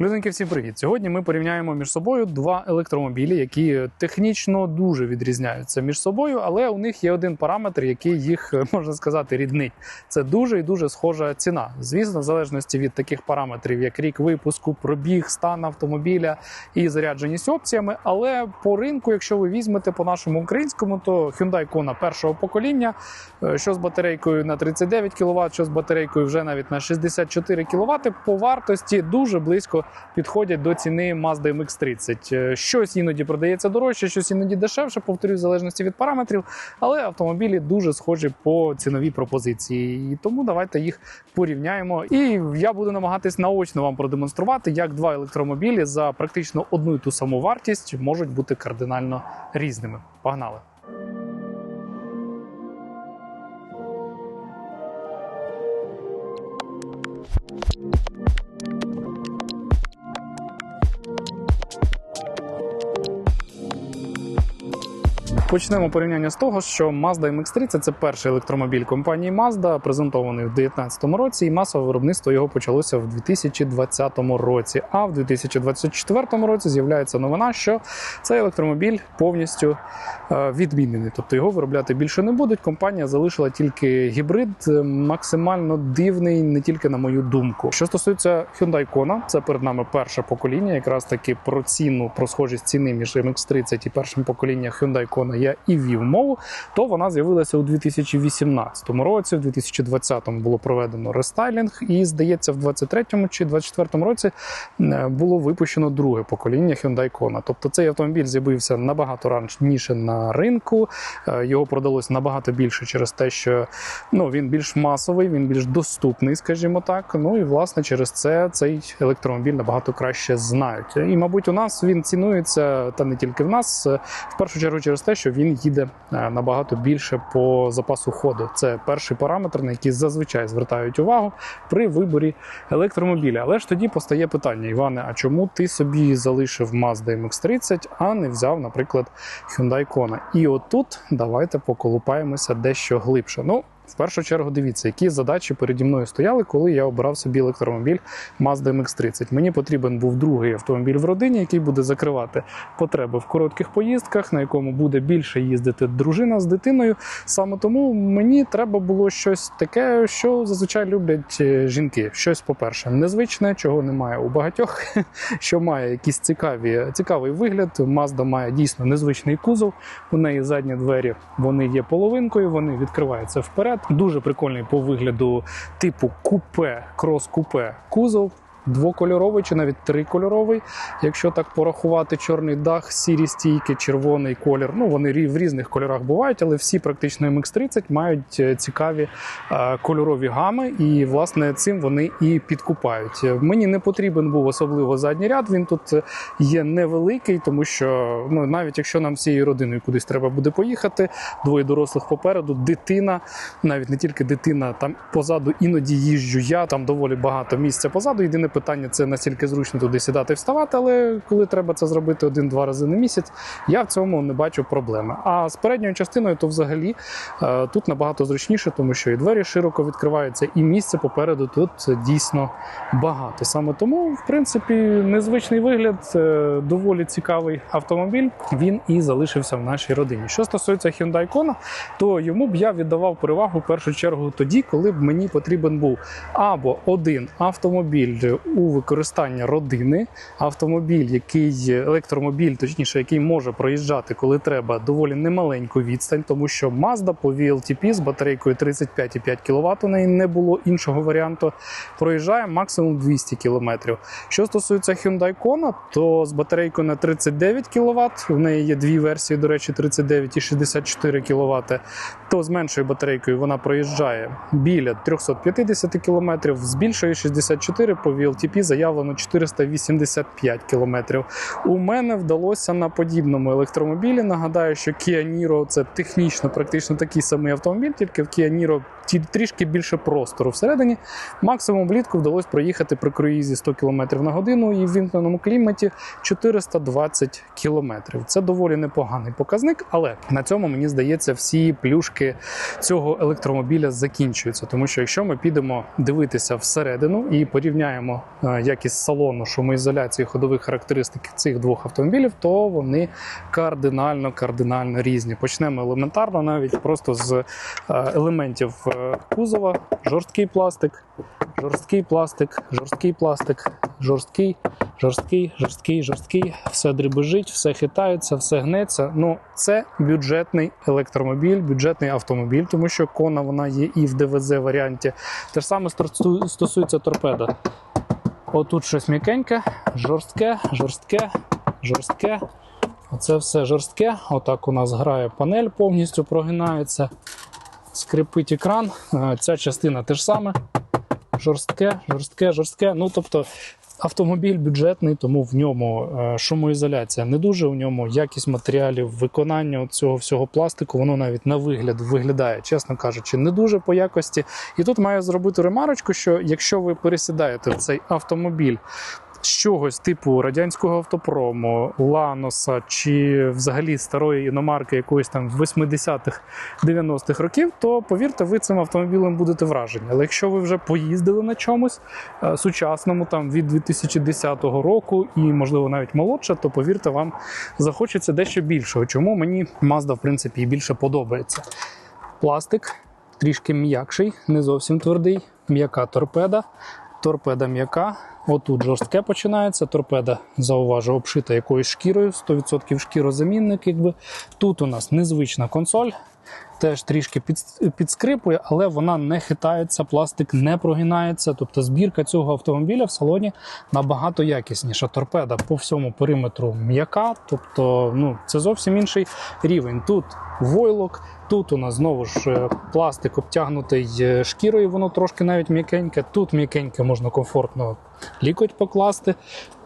Людинки, всім привіт! Сьогодні ми порівняємо між собою два електромобілі, які технічно дуже відрізняються між собою, але у них є один параметр, який їх можна сказати ріднить. Це дуже і дуже схожа ціна. Звісно, в залежності від таких параметрів, як рік випуску, пробіг, стан автомобіля і зарядженість опціями. Але по ринку, якщо ви візьмете по нашому українському, то Hyundai Kona першого покоління, е, що з батарейкою на 39 кВт, що з батарейкою вже навіть на 64 кВт, по вартості дуже близько підходять до ціни Mazda MX-30. Е, Щось іноді продається дорожче, щось іноді дешевше, повторюю, в залежності від параметрів, але автомобілі дуже схожі по ціновій пропозиції. І тому давайте їх порівняємо. І я буду намагатись наочно вам продемонструвати, як два електромобілі за практично одну і ту саму вартість можуть бути кардинально різними. Погнали! Почнемо порівняння з того, що Mazda MX-30 – це перший електромобіль компанії Mazda, презентований в 2019 році, і масове виробництво його почалося в 2020 році. А в 2024 році з'являється новина, що цей електромобіль повністю е, відмінений, тобто його виробляти більше не будуть. Компанія залишила тільки гібрид, е, максимально дивний, не тільки на мою думку. Що стосується Hyundai Kona, це перед нами перше покоління, якраз таки про ціну, про схожість ціни між MX-30 і першим поколінням Hyundai Kona я і вів мову, то вона з'явилася у 2018 році. В 2020 було проведено рестайлінг, і здається, в 2023 чи 2024 році було випущено друге покоління Hyundai Kona. Тобто цей автомобіль з'явився набагато раніше на ринку. Е, Його продалось набагато більше через те, що ну він більш масовий, він більш доступний, скажімо так. Ну і власне через це цей електромобіль набагато краще знають. І, мабуть, у нас він цінується, та не тільки в нас, е, в першу чергу через те, що він їде е, набагато більше по запасу ходу. Це перший параметр, на який зазвичай звертають увагу при виборі електромобіля. Але ж тоді постає питання, Іване, а чому ти собі залишив Mazda MX-30, а не взяв, наприклад, Hyundai Kona? І отут давайте поколупаємося дещо глибше. Ну, в першу чергу дивіться, які задачі переді мною стояли, коли я обирав собі електромобіль Mazda MX-30. Мені потрібен був другий автомобіль в родині, який буде закривати потреби в коротких поїздках, на якому буде більше їздити дружина з дитиною. Саме тому мені треба було щось таке, що зазвичай люблять е, жінки. Щось, по-перше, незвичне, чого немає у багатьох, що має якийсь цікаві, цікавий вигляд. Mazda має дійсно незвичний кузов. У неї задні двері вони є половинкою, вони відкриваються вперед. Дуже прикольний по вигляду типу купе, крос-купе кузов. Двокольоровий чи навіть трикольоровий, якщо так порахувати чорний дах, сірі стійки, червоний колір. Ну вони в різних кольорах бувають, але всі практично MX-30 мають е, цікаві е, кольорові гами, і власне цим вони і підкупають. Е, Мені не потрібен був особливо задній ряд. Він тут є невеликий, тому що ну навіть якщо нам всією родиною кудись треба буде поїхати, двоє дорослих попереду, дитина, навіть не тільки дитина, там позаду іноді їжджу я, там доволі багато місця позаду. Єдине питання це настільки зручно туди сідати і вставати, але коли треба це зробити один-два рази на місяць, я в цьому не бачу проблеми. А з передньою частиною, то взагалі е, тут набагато зручніше, тому що і двері широко відкриваються, і місця попереду тут дійсно багато. Саме тому, в принципі, незвичний вигляд, е, доволі цікавий автомобіль. Він і залишився в нашій родині. Що стосується Hyundai Kona, то йому б я віддавав перевагу в першу чергу тоді, коли б мені потрібен був або один автомобіль у використання родини, автомобіль, який електромобіль, точніше, який може проїжджати, коли треба, доволі немаленьку відстань, тому що Mazda по VLTP з батарейкою 35,5 кВт, у неї не було іншого варіанту. Проїжджає максимум 200 км. Що стосується Hyundai Kona, то з батарейкою на 39 кВт, в неї є дві версії, до речі, 39 і 64 кВт, то з меншою батарейкою вона проїжджає біля 350 км, з більшою 64 по VLTP заявлено 485 км. У мене вдалося на подібному електромобілі. Нагадаю, що Kia Niro – це технічно практично такий самий автомобіль, тільки в Kia Niro трішки більше простору всередині. Максимум влітку вдалося проїхати при круїзі 100 км на годину і в вімкненому кліматі 420 км. Це доволі непоганий показник, але на цьому мені здається, всі плюшки цього електромобіля закінчуються. Тому що якщо ми підемо дивитися всередину і порівняємо е, якість салону, шумоізоляції, ходових характеристик цих двох автомобілів, то вони кардинально кардинально різні. Почнемо елементарно, навіть просто з е, елементів е, кузова, жорсткий пластик, жорсткий пластик, жорсткий пластик, жорсткий, жорсткий, жорсткий, жорсткий. Все дребежить, все хитається, все гнеться. Ну, це бюджетний електромобіль, бюджетний автомобіль, тому що кона вона є і в ДВЗ варіанті. Те ж саме стосується торпеда. Отут щось м'якеньке, жорстке, жорстке, жорстке. Оце все жорстке. Отак у нас грає панель, повністю прогинається. Скрипить екран. Е, Ця частина теж саме. Жорстке, жорстке, жорстке. Ну, тобто, автомобіль бюджетний, тому в ньому е, шумоізоляція не дуже. У ньому якість матеріалів, виконання цього всього пластику, воно навіть на вигляд виглядає, чесно кажучи, не дуже по якості. І тут маю зробити ремарочку, що якщо ви пересідаєте в цей автомобіль з чогось типу радянського автопрому, Ланоса чи взагалі старої іномарки якоїсь там 80-х 90-х років, то повірте, ви цим автомобілем будете вражені. Але якщо ви вже поїздили на чомусь е, сучасному, там від 2010 року і можливо навіть молодше, то повірте, вам захочеться дещо більшого. Чому мені Mazda, в принципі і більше подобається. Пластик трішки м'якший, не зовсім твердий, м'яка торпеда. Торпеда м'яка. Отут жорстке починається. Торпеда, зауважу, обшита якоюсь шкірою, 100% шкірозамінник. Якби. Тут у нас незвична консоль, теж трішки підскрипує, але вона не хитається, пластик не прогинається. Тобто збірка цього автомобіля в салоні набагато якісніша. Торпеда по всьому периметру м'яка, тобто ну, це зовсім інший рівень. Тут войлок. Тут у нас знову ж е, пластик обтягнутий е, шкірою, воно трошки навіть м'якеньке. Тут м'якеньке можна комфортно лікоть покласти.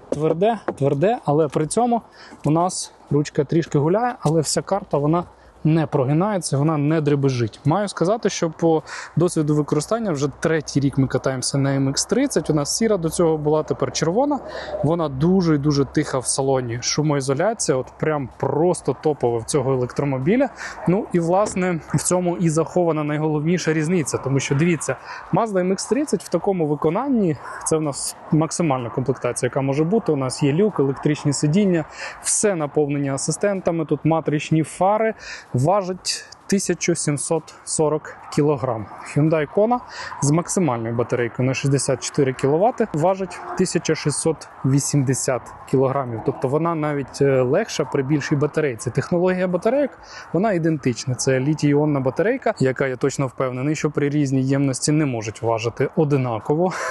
Тверде, тверде, але при цьому у нас ручка трішки гуляє, але вся карта вона не прогинається, вона не дребежить. Маю сказати, що по досвіду використання вже третій рік ми катаємося на MX30. У нас сіра до цього була тепер червона. Вона дуже і дуже тиха в салоні. Шумоізоляція, от прям просто топова в цього електромобіля. Ну і власне в цьому і захована найголовніша різниця, тому що дивіться, Mazda MX30 в такому виконанні це в нас максимальна комплектація, яка може бути. У нас є люк, електричні сидіння, все наповнені асистентами. Тут матричні фари важить 1740 кг. Hyundai Kona з максимальною батарейкою на 64 кВт важить 1680 кг. Тобто вона навіть е, легша при більшій батарейці. Технологія батарейок вона ідентична. Це літій-іонна батарейка, яка я точно впевнений, що при різній ємності не можуть важити одинаково.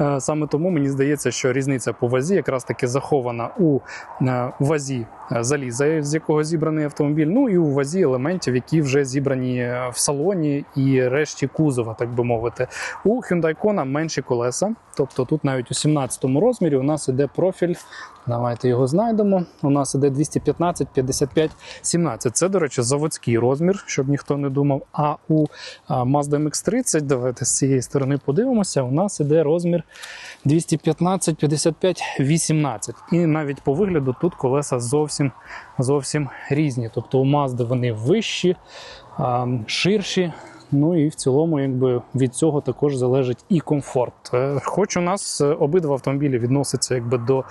Е, Саме тому мені здається, що різниця по вазі якраз таки захована у е, вазі заліза, з якого зібраний автомобіль, ну і у вазі елементів, які вже зібрані е, в салоні і решті кузова, так би мовити. У Hyundai Kona менші колеса, тобто тут навіть у 17 розмірі у нас іде профіль. Давайте його знайдемо. У нас іде 215, 55, 17. Це, до речі, заводський розмір, щоб ніхто не думав. А у Mazda MX-30, давайте з цієї сторони подивимося. У нас іде розмір 215, 55, 18. І навіть по вигляду тут колеса зовсім зовсім різні. Тобто у Mazda вони вищі, ширші. Ну і в цілому, якби від цього також залежить і комфорт. Е, Хоч у нас е, обидва автомобілі відносяться якби до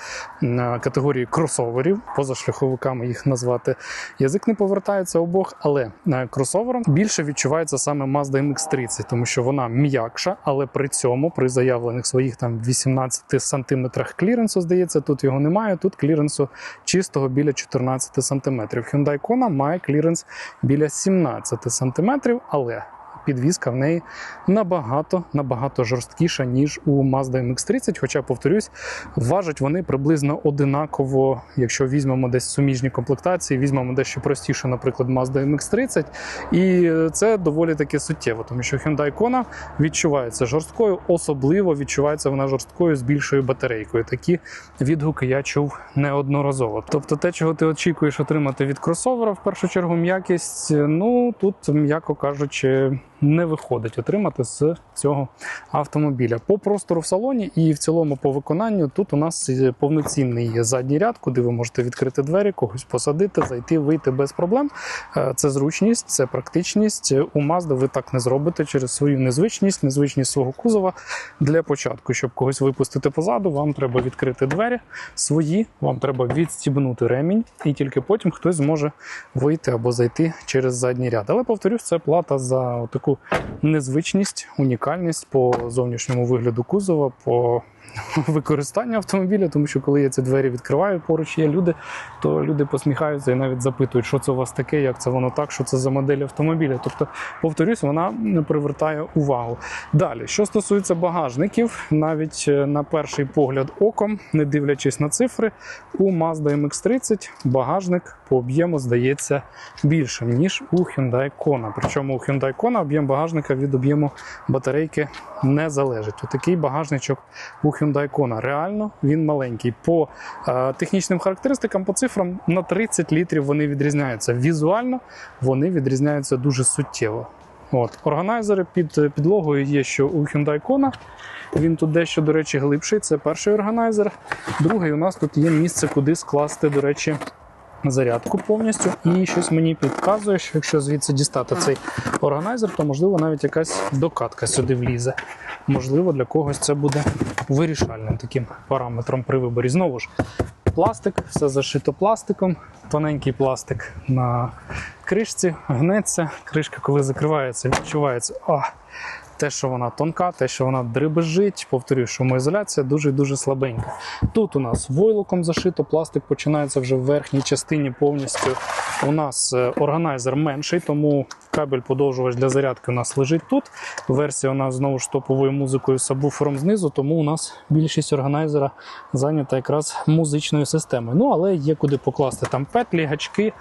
категорії кросоверів, позашляховиками їх назвати. Язик не повертається обох, але е, кросовером більше відчувається саме Mazda MX-30, тому що вона м'якша, але при цьому при заявлених своїх там 18 сантиметрах кліренсу, здається, тут його немає. Тут кліренсу чистого біля 14 сантиметрів. Hyundai Kona має кліренс біля 17 сантиметрів, але підвізка в неї набагато набагато жорсткіша, ніж у Mazda MX-30. Хоча, повторюсь, важать вони приблизно одинаково, якщо візьмемо десь суміжні комплектації, візьмемо дещо простіше, наприклад, Mazda MX-30. І це доволі таки суттєво, тому що Hyundai Kona відчувається жорсткою, особливо відчувається вона жорсткою з більшою батарейкою. Такі відгуки я чув неодноразово. Тобто, те, чого ти очікуєш отримати від кросовера, в першу чергу, м'якість, ну тут, м'яко кажучи, не виходить отримати з цього автомобіля. По простору в салоні і в цілому по виконанню тут у нас повноцінний задній ряд, куди ви можете відкрити двері, когось посадити, зайти, вийти без проблем. Е, Це зручність, це практичність. У Mazda ви так не зробите через свою незвичність, незвичність свого кузова. Для початку, щоб когось випустити позаду, вам треба відкрити двері свої, вам треба відстібнути ремінь, і тільки потім хтось зможе вийти або зайти через задній ряд. Але повторюсь, це плата за таку незвичність, унікальність по зовнішньому вигляду кузова, по використанню автомобіля, тому що коли я ці двері відкриваю, поруч є люди, то люди посміхаються і навіть запитують, що це у вас таке, як це воно так, що це за модель автомобіля. Тобто, повторюсь, вона привертає увагу. Далі, що стосується багажників, навіть е, на перший погляд оком, не дивлячись на цифри, у Mazda MX-30 багажник по об'єму здається більшим, ніж у Hyundai Kona. Причому у Hyundai Kona об'єм багажника від об'єму батарейки не залежить. Отакий багажничок у Hyundai Kona. Реально він маленький. По е, технічним характеристикам, по цифрам на 30 літрів вони відрізняються. Візуально вони відрізняються дуже суттєво. От. Органайзери під е, підлогою є, що у Hyundai Kona. Він тут дещо, до речі, глибший. Це перший органайзер. Другий у нас тут є місце, куди скласти, до речі, зарядку повністю. І щось мені підказує, що якщо звідси дістати цей органайзер, то можливо навіть якась докатка сюди влізе. Можливо, для когось це буде вирішальним таким параметром при виборі. Знову ж, пластик, все зашито пластиком, тоненький пластик на кришці, гнеться. Кришка, коли закривається, відчувається. А, те, що вона тонка, те, що вона дребезжить, повторюю, шумоізоляція дуже дуже слабенька. Тут у нас войлоком зашито, пластик починається вже в верхній частині повністю. У нас е, органайзер менший, тому кабель подовжувач для зарядки у нас лежить тут. Версія у нас знову ж топовою музикою з сабвуфером знизу, тому у нас більшість органайзера зайнята якраз музичною системою. Ну, але є куди покласти там петлі, гачки,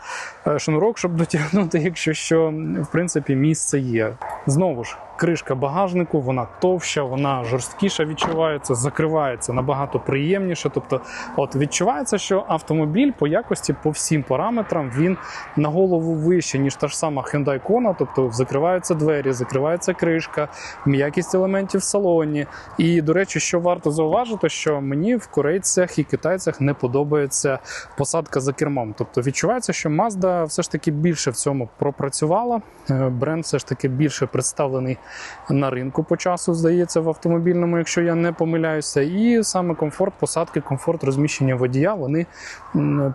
е, шнурок, щоб дотягнути, якщо що, в принципі, місце є. Знову ж. Кришка багажнику, вона товща, вона жорсткіша відчувається, закривається набагато приємніше. Тобто, от відчувається, що автомобіль по якості, по всім параметрам, він на голову вище, ніж та ж сама Hyundai Kona, тобто закриваються двері, закривається кришка, м'якість елементів в салоні. І, до речі, що варто зауважити, що мені в корейцях і китайцях не подобається посадка за кермом. Тобто відчувається, що Mazda все ж таки більше в цьому пропрацювала. Е, Бренд все ж таки більше представлений на ринку по часу, здається, в автомобільному, якщо я не помиляюся. І саме комфорт посадки, комфорт розміщення водія вони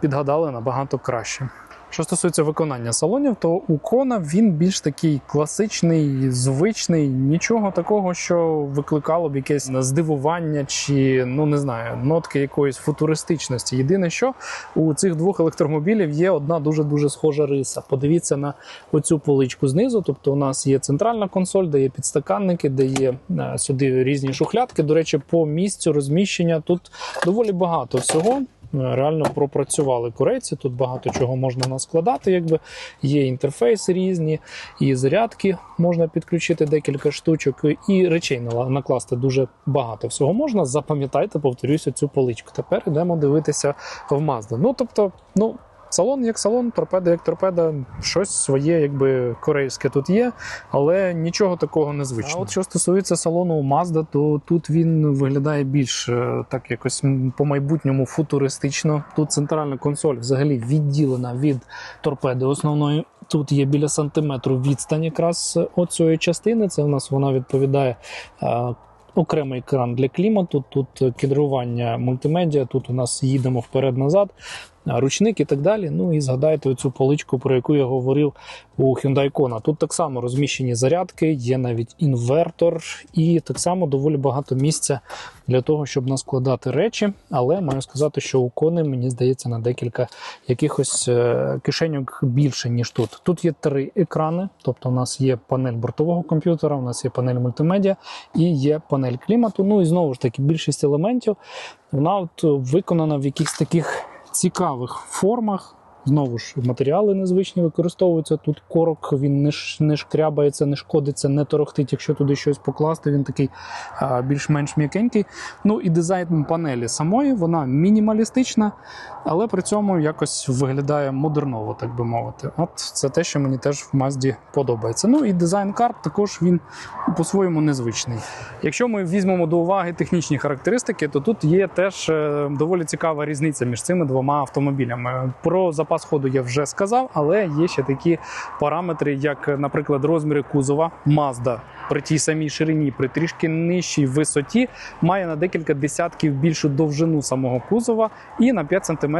підгадали набагато краще. Що стосується виконання салонів, то у Кона він більш такий класичний, звичний, нічого такого, що викликало б якесь здивування чи ну не знаю, нотки якоїсь футуристичності. Єдине, що у цих двох електромобілів є одна дуже дуже схожа риса. Подивіться на оцю поличку знизу. Тобто, у нас є центральна консоль, де є підстаканники, де є е, сюди різні шухлядки. До речі, по місцю розміщення тут доволі багато всього. Реально пропрацювали корейці. Тут багато чого можна наскладати. Якби є інтерфейси різні, і зарядки можна підключити декілька штучок, і речей накласти дуже багато всього можна. Запам'ятайте, повторюся, цю поличку. Тепер йдемо дивитися в Mazda. Ну тобто, ну. Салон як салон, торпеда як торпеда, щось своє, якби корейське тут є, але нічого такого незвичного. А от що стосується салону Mazda, то тут він виглядає більш е, так якось по-майбутньому футуристично. Тут центральна консоль взагалі відділена від торпеди основної. Тут є біля сантиметру відстань якраз оцієї частини. Це у нас вона відповідає. е, Окремий екран для клімату, тут керування мультимедіа, тут у нас їдемо вперед-назад, ручник і так далі. Ну і згадайте оцю поличку, про яку я говорив у Hyundai Kona. Тут так само розміщені зарядки, є навіть інвертор, і так само доволі багато місця для того, щоб наскладати речі. Але маю сказати, що у Кони, мені здається, на декілька якихось е, кишеньок більше, ніж тут. Тут є три екрани, тобто у нас є панель бортового комп'ютера, у нас є панель мультимедіа і є панель клімату. Ну і знову ж таки, більшість елементів вона от виконана в якихось таких цікавих формах. Знову ж матеріали незвичні використовуються. Тут корок він не, не шкрябається, не шкодиться, не торохтить. Якщо туди щось покласти, він такий більш-менш м'якенький. Ну і дизайн панелі самої вона мінімалістична, але при цьому якось виглядає модерново, так би мовити. От це те, що мені теж в Мазді подобається. Ну і дизайн карт також він по-своєму незвичний. Якщо ми візьмемо до уваги технічні характеристики, то тут є теж е, доволі цікава різниця між цими двома автомобілями. Про запас ходу я вже сказав, але є ще такі параметри, як, наприклад, розміри кузова Mazda при тій самій ширині, при трішки нижчій висоті, має на декілька десятків більшу довжину самого кузова і на 5 см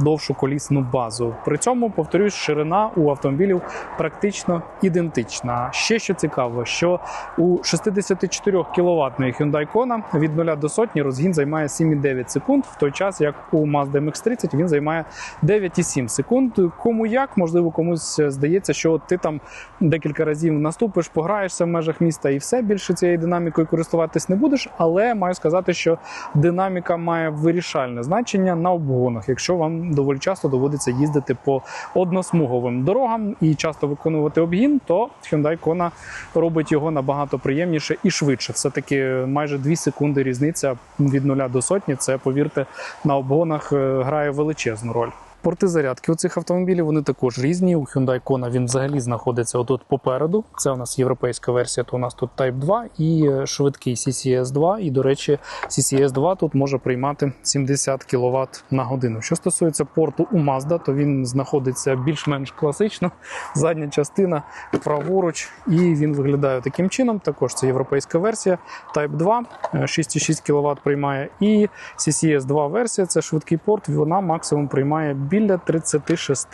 довшу колісну базу. При цьому, повторюсь, ширина у автомобілів практично ідентична. Ще що цікаво, що у 64 кіловатної Hyundai Kona від 0 до сотні розгін займає 7,9 секунд, в той час як у Mazda MX-30 він займає 9,7 секунд. Кому як, можливо, комусь здається, що ти там декілька разів наступиш, пограєшся в межах міста і все більше цією динамікою користуватись не будеш. Але маю сказати, що динаміка має вирішальне значення на обгонах, якщо вам доволі часто доводиться їздити по односмуговим дорогам і часто виконувати обгін, то Hyundai Kona робить його набагато приємніше і швидше. Все таки майже 2 секунди різниця від 0 до сотні. Це повірте на обгонах е, грає величезну роль. Порти зарядки у цих автомобілів вони також різні. У Hyundai Kona він взагалі знаходиться отут попереду. Це у нас європейська версія, то у нас тут Type 2 і е, швидкий CCS 2. І, до речі, CCS 2 тут може приймати 70 кВт на годину. Що стосується порту у Mazda, то він знаходиться більш-менш класично. Задня частина праворуч, і він виглядає таким чином. Також це європейська версія Type 2, е, 6,6 кВт приймає. І CCS 2 версія це швидкий порт. Вона максимум приймає біля 36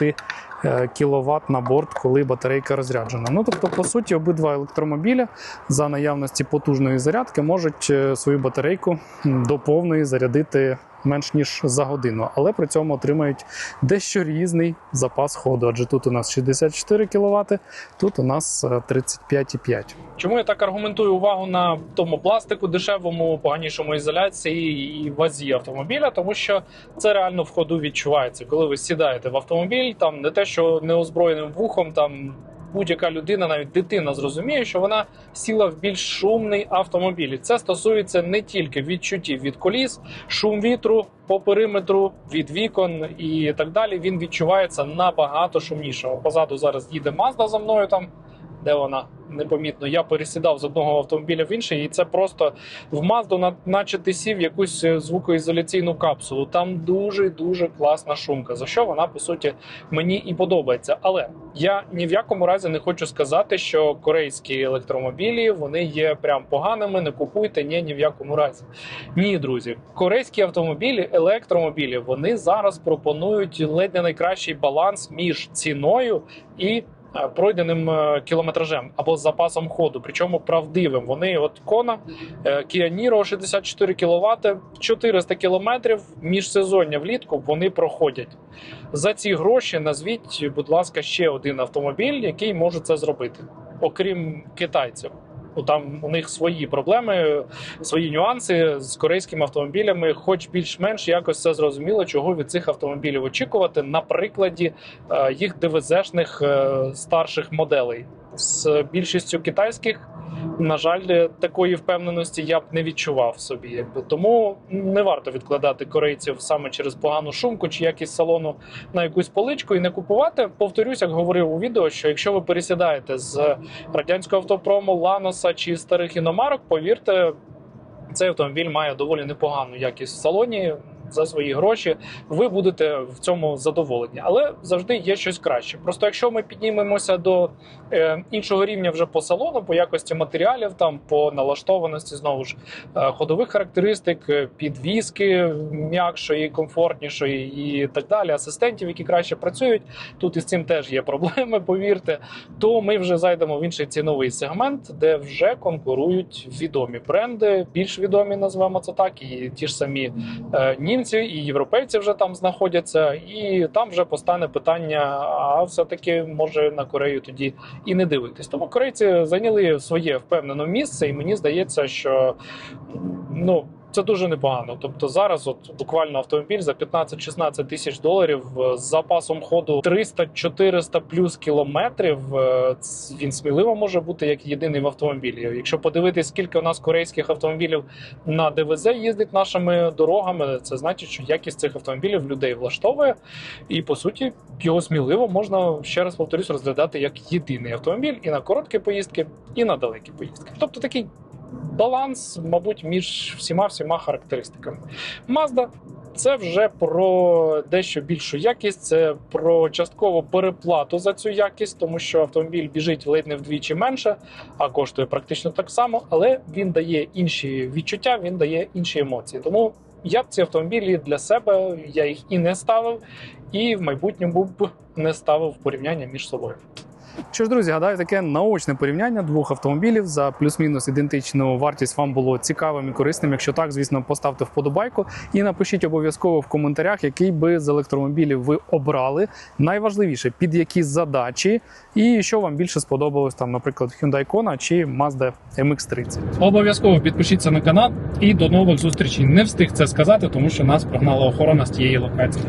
кВт на борт, коли батарейка розряджена. Ну тобто, по суті, обидва електромобіля за наявності потужної зарядки можуть е, свою батарейку до повної зарядити менш ніж за годину, але при цьому отримають дещо різний запас ходу. Адже тут у нас 64 кВт, тут у нас е, 35,5. Чому я так аргументую увагу на тому пластику дешевому, поганішому ізоляції і вазі автомобіля? Тому що це реально в ходу відчувається. Коли ви сідаєте в автомобіль, там не те, що неозброєним вухом, там будь-яка людина, навіть дитина, зрозуміє, що вона сіла в більш шумний автомобіль. І Це стосується не тільки відчуттів від коліс, шум вітру по периметру, від вікон і так далі. Він відчувається набагато шумнішого. Позаду зараз їде мазда за мною там. Де вона непомітно? Я пересідав з одного автомобіля в інший, і це просто в Мазду, наче ти сів якусь е, звукоізоляційну капсулу. Там дуже дуже класна шумка. За що вона по суті мені і подобається. Але я ні в якому разі не хочу сказати, що корейські електромобілі вони є прям поганими. Не купуйте ні, ні в якому разі. Ні, друзі, корейські автомобілі, електромобілі, вони зараз пропонують ледь не найкращий баланс між ціною і пройденим е, кілометражем або запасом ходу, причому правдивим. Вони от кона е, Kia Niro 64 кВт, 400 км міжсезоння влітку вони проходять. За ці гроші назвіть, будь ласка, ще один автомобіль, який може це зробити, окрім китайців. Ну, Там у них свої проблеми, свої нюанси з корейськими автомобілями, хоч більш-менш якось це зрозуміло, чого від цих автомобілів очікувати на прикладі е, їх ДВЗ-шних е, старших моделей. З більшістю китайських, на жаль, такої впевненості я б не відчував собі. Якби тому не варто відкладати корейців саме через погану шумку чи якість салону на якусь поличку і не купувати. Повторюсь, як говорив у відео, що якщо ви пересідаєте з радянського автопрому, Ланоса чи старих іномарок, повірте, цей автомобіль має доволі непогану якість в салоні. За свої гроші ви будете в цьому задоволені, але завжди є щось краще. Просто якщо ми піднімемося до е, іншого рівня вже по салону, по якості матеріалів, там по налаштованості, знову ж е, ходових характеристик, е, підвіски м'якшої, комфортнішої і так далі, асистентів, які краще працюють. Тут із цим теж є проблеми, повірте. То ми вже зайдемо в інший ціновий сегмент, де вже конкурують відомі бренди, більш відомі, назвемо це так, і ті ж самі е, німці і європейці вже там знаходяться, і там вже постане питання: а все-таки може на Корею тоді і не дивитись. Тому корейці зайняли своє впевнене місце, і мені здається, що ну. Це дуже непогано. Тобто зараз, от буквально автомобіль за 15-16 тисяч доларів е, з запасом ходу 300-400 плюс кілометрів. е, Він сміливо може бути як єдиний в автомобілі. Якщо подивитись, скільки у нас корейських автомобілів на ДВЗ їздить нашими дорогами, це значить, що якість цих автомобілів людей влаштовує, і по суті його сміливо можна ще раз повторюсь розглядати як єдиний автомобіль і на короткі поїздки, і на далекі поїздки. Тобто такий баланс, мабуть, між всіма всіма характеристиками. Mazda це вже про дещо більшу якість, це про частково переплату за цю якість, тому що автомобіль біжить ледь не вдвічі менше, а коштує практично так само, але він дає інші відчуття, він дає інші емоції. Тому я б ці автомобілі для себе я їх і не ставив, і в майбутньому б не ставив порівняння між собою. Що ж, друзі, гадаю, таке наочне порівняння двох автомобілів за плюс-мінус ідентичну вартість вам було цікавим і корисним. Якщо так, звісно, поставте вподобайку і напишіть обов'язково в коментарях, який би з електромобілів ви обрали. Найважливіше, під які задачі, і що вам більше сподобалось, там, наприклад, Hyundai Kona чи Mazda MX-30. Обов'язково підпишіться на канал і до нових зустрічей. Не встиг це сказати, тому що нас прогнала охорона з тієї локації.